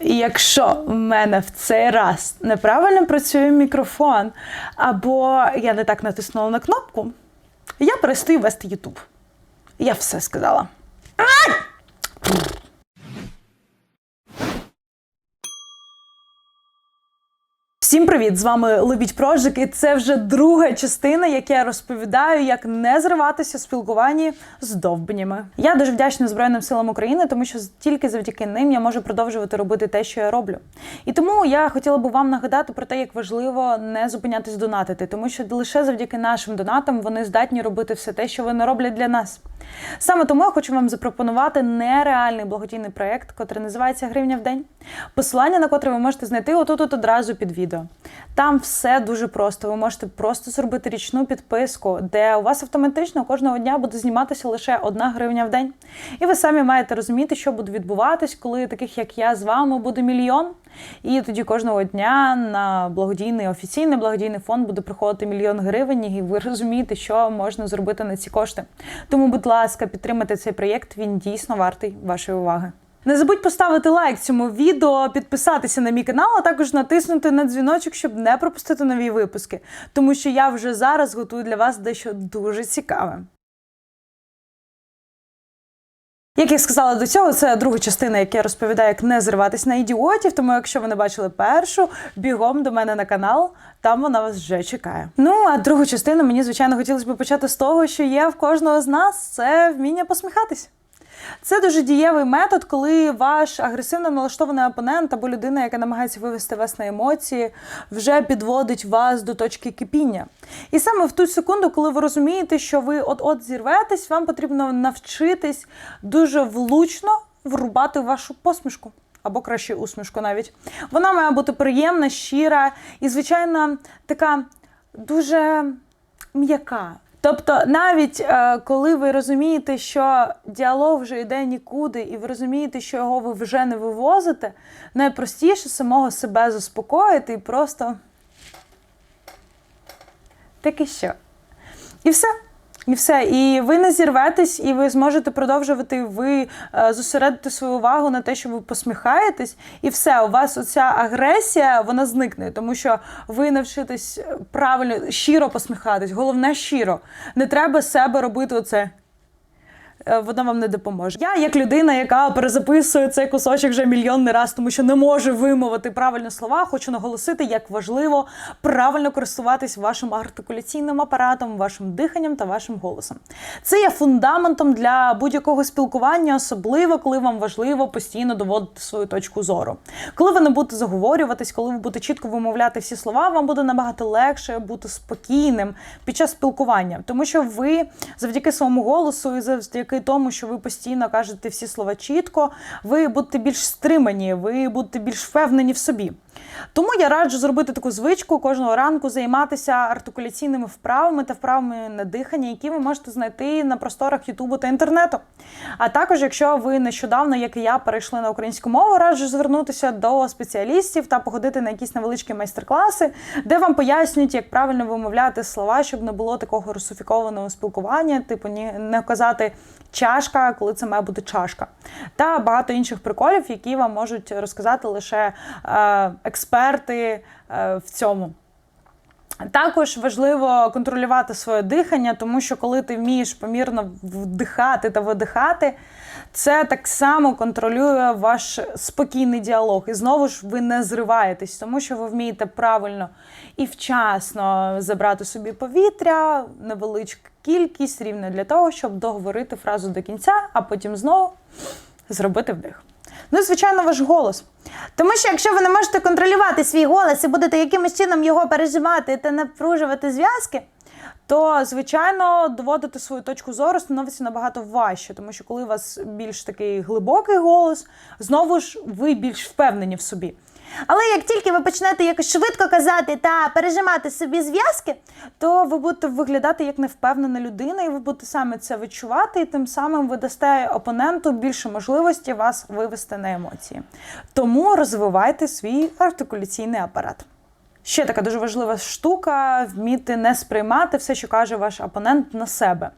Якщо в мене в цей раз неправильно працює мікрофон, або я не так натиснула на кнопку, я перестаю вести YouTube. Я все сказала. Всім привіт! З вами Лебідь Прожик, і це вже друга частина, як я розповідаю, як не зриватися в спілкуванні з довбнями. Я дуже вдячна Збройним силам України, тому що тільки завдяки ним я можу продовжувати робити те, що я роблю. І тому я хотіла би вам нагадати про те, як важливо не зупинятись донатити, тому що лише завдяки нашим донатам вони здатні робити все те, що вони роблять для нас. Саме тому я хочу вам запропонувати нереальний благодійний проєкт, котрий називається Гривня в день. Посилання на котре ви можете знайти отут от одразу під відео. Там все дуже просто. Ви можете просто зробити річну підписку, де у вас автоматично кожного дня буде зніматися лише одна гривня в день. І ви самі маєте розуміти, що буде відбуватись, коли таких як я з вами буде мільйон. І тоді кожного дня на благодійний офіційний благодійний фонд буде приходити мільйон гривень, і ви розумієте, що можна зробити на ці кошти. Тому, будь ласка, підтримайте цей проєкт. Він дійсно вартий вашої уваги. Не забудь поставити лайк цьому відео, підписатися на мій канал, а також натиснути на дзвіночок, щоб не пропустити нові випуски, тому що я вже зараз готую для вас дещо дуже цікаве. Як я сказала до цього, це друга частина, яка я розповідаю, як не зриватись на ідіотів. Тому, якщо ви не бачили першу, бігом до мене на канал, там вона вас вже чекає. Ну а другу частину мені, звичайно, хотілося б почати з того, що є в кожного з нас це вміння посміхатись. Це дуже дієвий метод, коли ваш агресивно налаштований опонент або людина, яка намагається вивести вас на емоції, вже підводить вас до точки кипіння. І саме в ту секунду, коли ви розумієте, що ви от-от зірветесь, вам потрібно навчитись дуже влучно врубати вашу посмішку. Або краще усмішку навіть. Вона має бути приємна, щира і, звичайно, така дуже м'яка. Тобто, навіть е, коли ви розумієте, що діалог вже йде нікуди, і ви розумієте, що його ви вже не вивозите, найпростіше самого себе заспокоїти і просто таке що. І все. І все, і ви не зірветесь, і ви зможете продовжувати ви е, зосередити свою увагу на те, що ви посміхаєтесь, і все, у вас оця агресія вона зникне, тому що ви навчитесь правильно щиро посміхатись. Головне щиро. Не треба себе робити оце. Е, Вона вам не допоможе. Я, як людина, яка перезаписує цей кусочок вже мільйонний раз, тому що не може вимовити правильні слова, хочу наголосити, як важливо правильно користуватись вашим артикуляційним апаратом, вашим диханням та вашим голосом. Це є фундаментом для будь-якого спілкування, особливо коли вам важливо постійно доводити свою точку зору. Коли ви не будете заговорюватись, коли ви будете чітко вимовляти всі слова, вам буде набагато легше бути спокійним під час спілкування, тому що ви завдяки своєму голосу і завдяки тому, що ви постійно кажете всі слова чітко, ви будете більш стримані, ви будете більш впевнені в собі. Тому я раджу зробити таку звичку кожного ранку займатися артикуляційними вправами та вправами на дихання, які ви можете знайти на просторах Ютубу та інтернету. А також, якщо ви нещодавно, як і я, перейшли на українську мову, раджу звернутися до спеціалістів та походити на якісь невеличкі майстер-класи, де вам пояснюють, як правильно вимовляти слова, щоб не було такого русифікованого спілкування, типу не казати чашка, коли це має бути чашка, та багато інших приколів, які вам можуть розказати лише е, експерти е, в цьому. Також важливо контролювати своє дихання, тому що коли ти вмієш помірно вдихати та видихати, це так само контролює ваш спокійний діалог. І знову ж ви не зриваєтесь, тому що ви вмієте правильно і вчасно забрати собі повітря, невеличку кількість рівно для того, щоб договорити фразу до кінця, а потім знову зробити вдих. Ну і, звичайно, ваш голос. Тому що якщо ви не можете контролювати свій голос і будете якимось чином його переживати та напружувати зв'язки, то, звичайно, доводити свою точку зору становиться набагато важче, тому що коли у вас більш такий глибокий голос, знову ж ви більш впевнені в собі. Але як тільки ви почнете якось швидко казати та пережимати собі зв'язки, то ви будете виглядати як невпевнена людина, і ви будете саме це відчувати, і тим самим ви дасте опоненту більше можливості вас вивести на емоції. Тому розвивайте свій артикуляційний апарат. Ще така дуже важлива штука вміти не сприймати все, що каже ваш опонент на себе.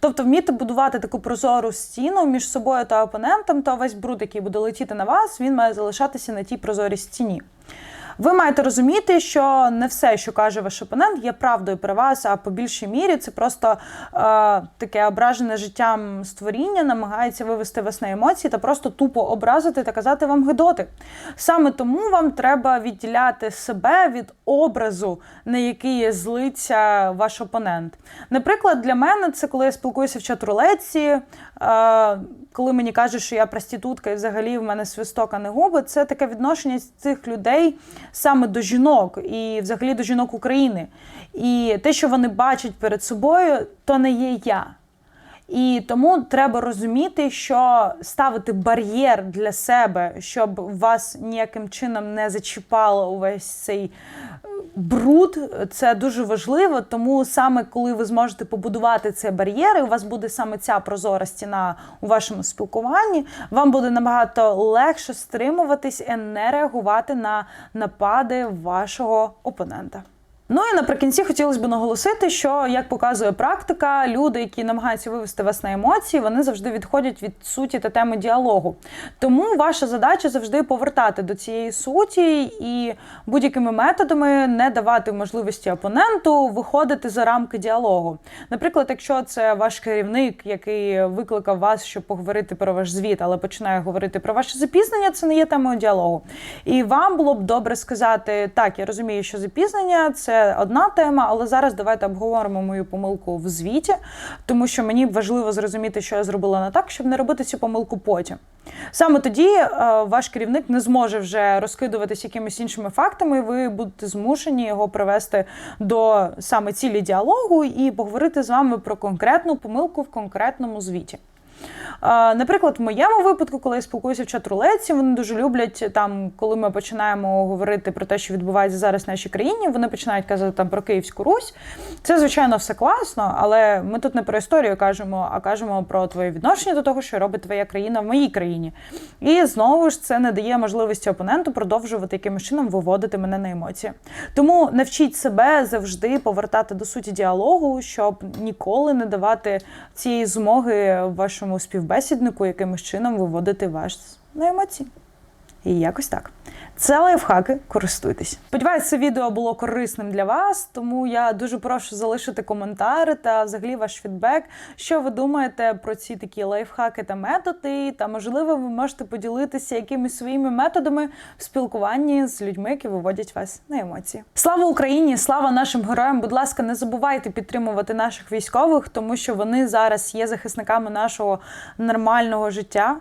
Тобто вміти будувати таку прозору стіну між собою та опонентом, то весь бруд, який буде летіти на вас, він має залишатися на тій прозорій стіні. Ви маєте розуміти, що не все, що каже ваш опонент, є правдою про вас, а по більшій мірі це просто е, таке ображене життям створіння, намагається вивести вас на емоції та просто тупо образити та казати вам гидоти. Саме тому вам треба відділяти себе від образу, на який злиться ваш опонент. Наприклад, для мене це коли я спілкуюся в чат-рулетці, е, коли мені кажуть, що я проститутка і взагалі в мене свисток, а не губи, це таке відношення цих людей саме до жінок і взагалі до жінок України. І те, що вони бачать перед собою, то не є я. І тому треба розуміти, що ставити бар'єр для себе, щоб вас ніяким чином не зачіпало увесь цей е, бруд, це дуже важливо. Тому саме коли ви зможете побудувати цей бар'єр, і у вас буде саме ця прозора стіна у вашому спілкуванні, вам буде набагато легше стримуватись і не реагувати на напади вашого опонента. Ну і наприкінці хотілося б наголосити, що як показує практика, люди, які намагаються вивести вас на емоції, вони завжди відходять від суті та теми діалогу. Тому ваша задача завжди повертати до цієї суті і будь-якими методами не давати можливості опоненту виходити за рамки діалогу. Наприклад, якщо це ваш керівник, який викликав вас, щоб поговорити про ваш звіт, але починає говорити про ваше запізнення, це не є темою діалогу. І вам було б добре сказати: так, я розумію, що запізнення це одна тема, але зараз давайте обговоримо мою помилку в звіті, тому що мені важливо зрозуміти, що я зробила не так, щоб не робити цю помилку потім. Саме тоді е, ваш керівник не зможе вже розкидуватись якимись іншими фактами, ви будете змушені його привести до саме цілі діалогу і поговорити з вами про конкретну помилку в конкретному звіті. Наприклад, в моєму випадку, коли я спілкуюся в чат-рулетці, вони дуже люблять там, коли ми починаємо говорити про те, що відбувається зараз в нашій країні, вони починають казати там про Київську Русь. Це, звичайно, все класно, але ми тут не про історію кажемо, а кажемо про твоє відношення до того, що робить твоя країна в моїй країні. І знову ж це не дає можливості опоненту продовжувати якимось чином виводити мене на емоції. Тому навчіть себе завжди повертати до суті діалогу, щоб ніколи не давати цієї змоги вашому співбесіднику якимось чином виводити вас на емоції. І якось так. Це лайфхаки, користуйтесь. Сподіваюсь, це відео було корисним для вас, тому я дуже прошу залишити коментар та взагалі ваш фідбек, що ви думаєте про ці такі лайфхаки та методи. Та можливо, ви можете поділитися якимись своїми методами в спілкуванні з людьми, які виводять вас на емоції. Слава Україні! Слава нашим героям! Будь ласка, не забувайте підтримувати наших військових, тому що вони зараз є захисниками нашого нормального життя.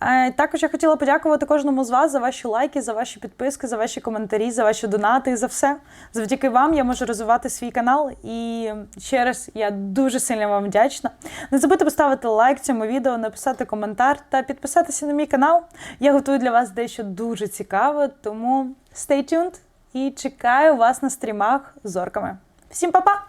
Е, Також я хотіла подякувати кожному з вас за ваші лайки, за ваші підписки, за ваші коментарі, за ваші донати і за все. Завдяки вам я можу розвивати свій канал. І ще раз я дуже сильно вам вдячна. Не забудьте поставити лайк цьому відео, написати коментар та підписатися на мій канал. Я готую для вас дещо дуже цікаве, тому stay tuned і чекаю вас на стрімах з орками. Всім па-па!